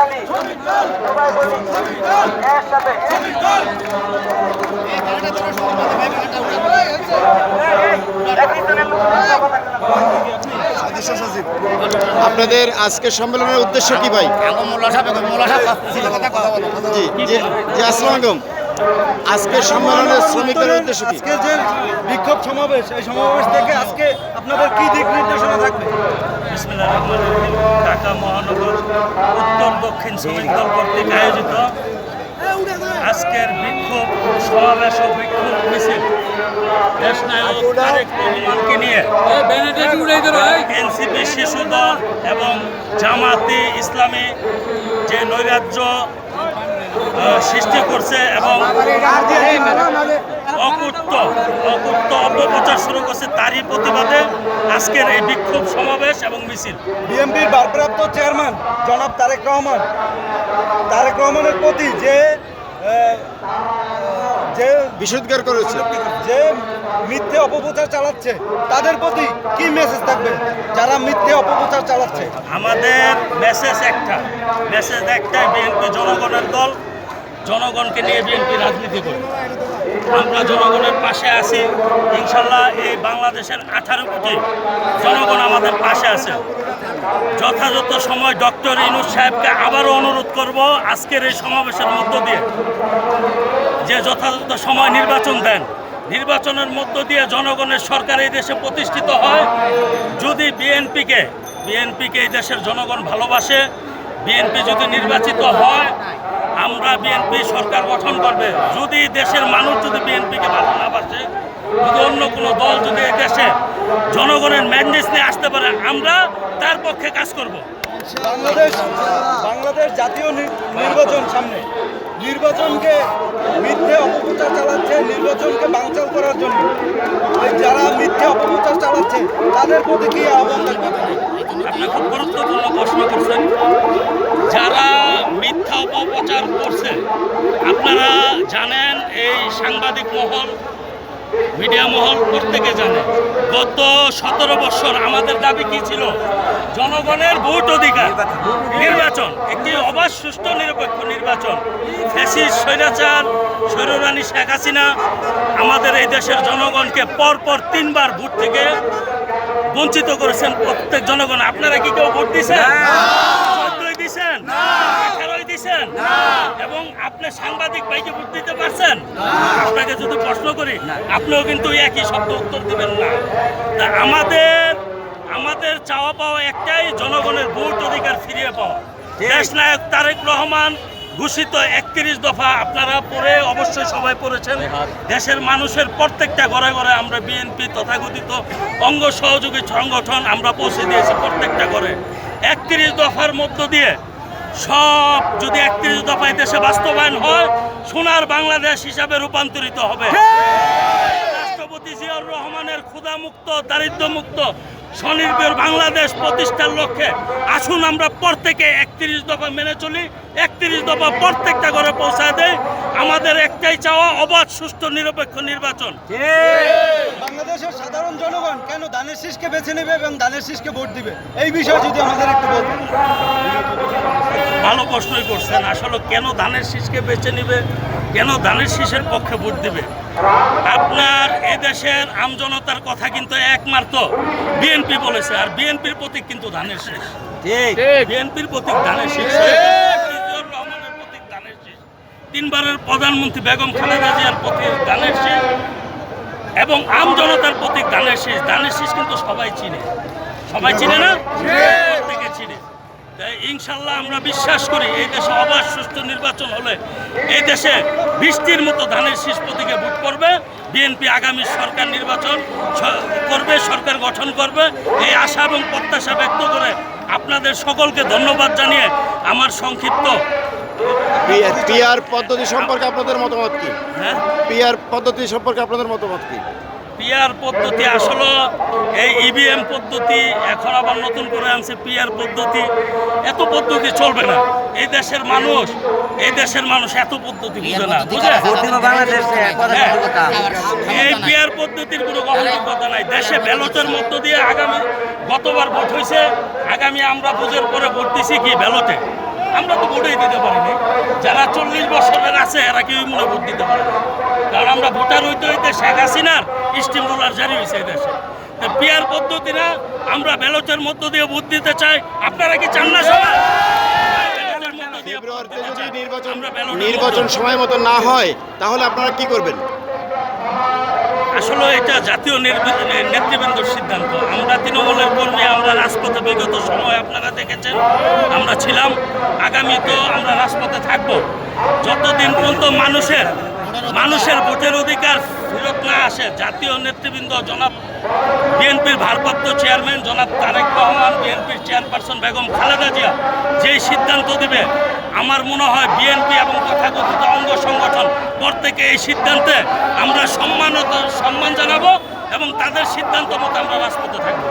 তালি সবাই বলি একসাথে। আপনাদের আজকের সম্মেলনের উদ্দেশ্য কি ভাই? জি জি আসসালামু আলাইকুম। আজকের সম্মেলনের শ্রমিকদের উদ্দেশ্য কি? আজকে যে বিক্ষোভ সমাবেশ এই সমাবেশ থেকে আজকে আপনাদের কি দিক নির্দেশনা থাকবে? ঢাকা মহানগর উত্তর দক্ষিণ শ্রমিক দল কর্তৃক আয়োজিত আজকের বিক্ষোভ সমাবেশ ও বিক্ষোভ মিছিল। নিয়ে এনসিপি শিশু দল এবং জামাতি ইসলামী যে নৈরাজ্য সৃষ্টি করছে এবং অকুত্ত অকুত্ত অপপ্রচার শুরু করছে তারই প্রতিবাদে আজকের এই বিক্ষোভ সমাবেশ এবং মিছিল। বিএনপির ভারপ্রাপ্ত চেয়ারম্যান জনাব তারেক রহমান, তারেক রহমানের প্রতি যে যে বিশুদ্ধার করেছে। যে মিথ্যে অপপ্রচার চালাচ্ছে তাদের প্রতি কি মেসেজ থাকবে? যারা মিথ্যে অপপ্রচার চালাচ্ছে। আমাদের মেসেজ একটা। মেসেজ একটাই বিএনপি জনগণের দল জনগণকে নিয়ে বিএনপি রাজনীতি করে। আমরা জনগণের পাশে আছি। ইনশাল্লাহ এই বাংলাদেশের আঠারো কোটি জনগণ আমাদের পাশে আছে। যথাযথ সময় ডক্টর ইনুস সাহেবকে আবারও অনুরোধ করব আজকের এই সমাবেশের মধ্য দিয়ে যে যথাযথ সময় নির্বাচন দেন। নির্বাচনের মধ্য দিয়ে জনগণের সরকার এই দেশে প্রতিষ্ঠিত হয়। যদি বিএনপিকে বিএনপিকে এই দেশের জনগণ ভালোবাসে, বিএনপি যদি নির্বাচিত হয় আমরা বিএনপি সরকার গঠন করবে। যদি দেশের মানুষ যদি বিএনপিকে ভালো না বাসে, যদি অন্য কোনো দল যদি এই দেশে জনগণের ম্যান্ডেস নিয়ে আসতে পারে, আমরা তার পক্ষে কাজ করব। বাংলাদেশ বাংলাদেশ জাতীয় নির্বাচন সামনে। নির্বাচনকে মিথ্যে অপপ্রচার চালাচ্ছে, নির্বাচনকে বানচাল করার জন্য। যারা মিথ্যে অপপ্রচার চালাচ্ছে, তাদের প্রতি কি আহ্বান থাকবে? খুব গুরুত্বপূর্ণ প্রশ্ন করছেন, যারা মিথ্যা অপপ্রচার করছে, আপনারা জানেন এই সাংবাদিক মহল, মিডিয়া মহল প্রত্যেকে জানে, গত সতেরো বছর আমাদের দাবি কি ছিল? জনগণের ভোট অধিকার, নির্বাচন, একটি অবাধ, সুষ্ঠু, নিরপেক্ষ নির্বাচন। ফ্যাসিস স্বৈরাচার, স্বৈররানী শেখ হাসিনা, আমাদের এই দেশের জনগণকে পরপর তিনবার ভোট থেকে বঞ্চিত করেছেন প্রত্যেক জনগণ। আপনারা কি কেউ ভোট দিয়েছেন? চোদ্দই দিছেন আঠারোই দিছেন এবং আপনি সাংবাদিক ভাইকে ভোট দিতে পারছেন? আপনাকে যদি প্রশ্ন করি আপনিও কিন্তু একই শব্দ উত্তর দিবেন না। তা আমাদের আমাদের চাওয়া পাওয়া একটাই জনগণের ভোট অধিকার ফিরিয়ে পাওয়া। দেশ নায়ক তারেক রহমান ঘোষিত একত্রিশ দফা আপনারা পড়ে অবশ্যই সবাই পড়েছেন। দেশের মানুষের প্রত্যেকটা ঘরে ঘরে আমরা বিএনপি তথাকথিত অঙ্গ সহযোগী সংগঠন আমরা পৌঁছে দিয়েছি প্রত্যেকটা ঘরে। একত্রিশ দফার মধ্য দিয়ে সব যদি একত্রিশ দফায় দেশে বাস্তবায়ন হয় সোনার বাংলাদেশ হিসাবে রূপান্তরিত হবে। রাষ্ট্রপতি জিয়াউর রহমানের ক্ষুধামুক্ত দারিদ্র্যমুক্ত স্বনির্ভর বাংলাদেশ প্রতিষ্ঠার লক্ষ্যে আসুন আমরা প্রত্যেকে একত্রিশ দফা মেনে চলি একত্রিশ দফা প্রত্যেকটা ঘরে পৌঁছায় দেয় আমাদের একটাই চাওয়া অবাধ সুষ্ঠু নিরপেক্ষ নির্বাচন। বাংলাদেশের সাধারণ জনগণ কেন ধানের শীষকে বেছে নেবে এবং দানের শীষকে ভোট দিবে? এই বিষয়ে যদি আমাদের একটু বলতেন। ভালো প্রশ্নই করছেন আসলে কেন ধানের শীষকে বেছে নেবে? কেন ধানের শীষের পক্ষে ভোট দিবে? আপনার এদেশের আমজনতার কথা কিন্তু একমাত্র বিএনপি বলেছে আর বিএনপির প্রতীক কিন্তু ধানের শীষ। বিএনপির প্রতীক ধানের শীষ। রহমানের প্রতীক ধানের শীষ। তিনবারের প্রধানমন্ত্রী বেগম খালেদা জিয়ার প্রতীক ধানের শীষ এবং আমজনতার প্রতীক ধানের শীষ। ধানের শীষ কিন্তু সবাই চিনে। সবাই চিনে না? প্রত্যেকে চিনে। ইনশাল্লাহ আমরা বিশ্বাস করি এই দেশে অবাধ সুষ্ঠু নির্বাচন হলে এই দেশে বৃষ্টির মতো ধানের শীষ প্রতীকে ভোট করবে বিএনপি আগামী সরকার নির্বাচন করবে সরকার গঠন করবে। এই আশা এবং প্রত্যাশা ব্যক্ত করে আপনাদের সকলকে ধন্যবাদ জানিয়ে আমার সংক্ষিপ্ত পিআর পদ্ধতি সম্পর্কে আপনাদের মতামত কি? হ্যাঁ? পিআর পদ্ধতি সম্পর্কে আপনাদের মতামত কি? পিআর পদ্ধতি আসলে এই ইভিএম পদ্ধতি এখন আবার নতুন করে আনছে পিয়ার পদ্ধতি। এত পদ্ধতি চলবে না। এই দেশের মানুষ এই দেশের মানুষ এত পদ্ধতি বুঝে না বুঝে হ্যাঁ। এই পিয়ার পদ্ধতির কোনো গ্রহণযোগ্যতা নাই। দেশে ব্যালটের মধ্য দিয়ে আগামী গতবার ভোট হয়েছে আগামী আমরা বুঝের পরে ভোট দিছি কি ব্যালটে? আমরা তো ভোটেই দিতে পারিনি। যারা চল্লিশ বছরের আছে এরা কেউ মনে ভোট দিতে পারে না। কারণ আমরা ভোটার হইতে হইতে শেখ হাসিনার স্টিম রোলার জারি হয়েছে এই দেশে। পিয়ার পদ্ধতি না আমরা ব্যালটের মধ্য দিয়ে ভোট দিতে চাই। আপনারা কি চান না সবাই? নির্বাচন সময় মতো না হয় তাহলে আপনারা কি করবেন? আসলে এটা জাতীয় নেতৃবৃন্দর সিদ্ধান্ত। আমরা তৃণমূলের কর্মী, আমরা রাজপথে বিগত সময় আপনারা দেখেছেন, আমরা ছিলাম। আগামী তো আমরা রাজপথে থাকব। যতদিন পর্যন্ত মানুষের মানুষের ভোটের অধিকার ফেরত না আসে। জাতীয় নেতৃবৃন্দ জনাব বিএনপির ভারপ্রাপ্ত চেয়ারম্যান জনাব তারেক রহমান, বিএনপির চেয়ারপারসন বেগম খালেদা জিয়া যেই সিদ্ধান্ত দিবে, আমার মনে হয় বিএনপি এবং তথাকথিত অঙ্গ সংগঠন প্রত্যেকে এই সিদ্ধান্তে আমরা সম্মানত সম্মান জানাব এবং তাদের সিদ্ধান্ত মতো আমরা রাজপথে থাকব।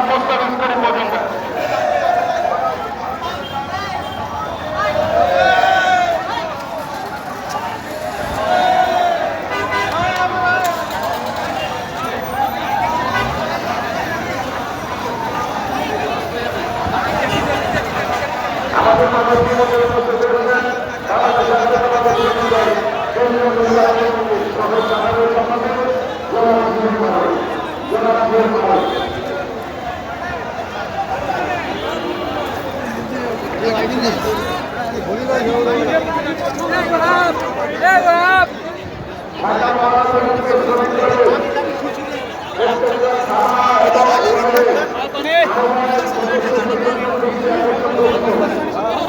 উপস্থাপন করব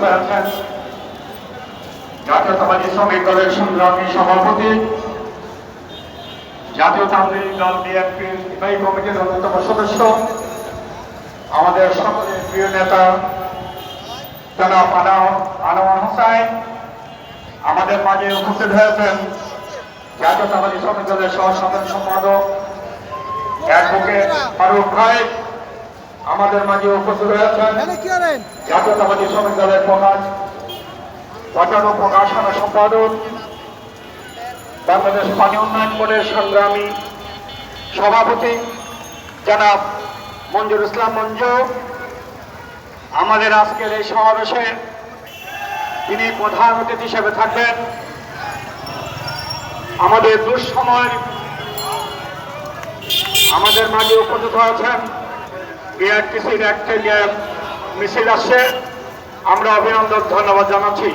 উপস্থিত হয়েছেন জাতীয়তাবাদী শ্রমিক দলের সংগ্রামী সভাপতি দল বিএনপির স্থায়ী কমিটির অন্যতম সদস্য, আমাদের সকলের প্রিয় নেতা জনাব আনোয়ার হোসাইন আমাদের মাঝে উপস্থিত হয়েছেন জাতীয়তাবাদী শ্রমিক দলের সহ সাধারণ সম্পাদক অ্যাডভোকেট ফারুক ভাই। আমাদের মাঝে উপস্থিত হয়েছেন জাতীয়তাবাদী শ্রমিক দলের প্রকাশ পটানো প্রকাশনা সম্পাদক বাংলাদেশ পানি উন্নয়ন বোর্ডের সংগ্রামী সভাপতি জনাব মঞ্জুর ইসলাম মঞ্জু। আমাদের আজকের এই সমাবেশে তিনি প্রধান অতিথি হিসেবে থাকবেন। আমাদের দুঃসময় আমাদের মাঝে উপস্থিত হয়েছেন বিআরটিসির একটা মিছিল আসছে। আমরা অভিনন্দন ধন্যবাদ জানাচ্ছি।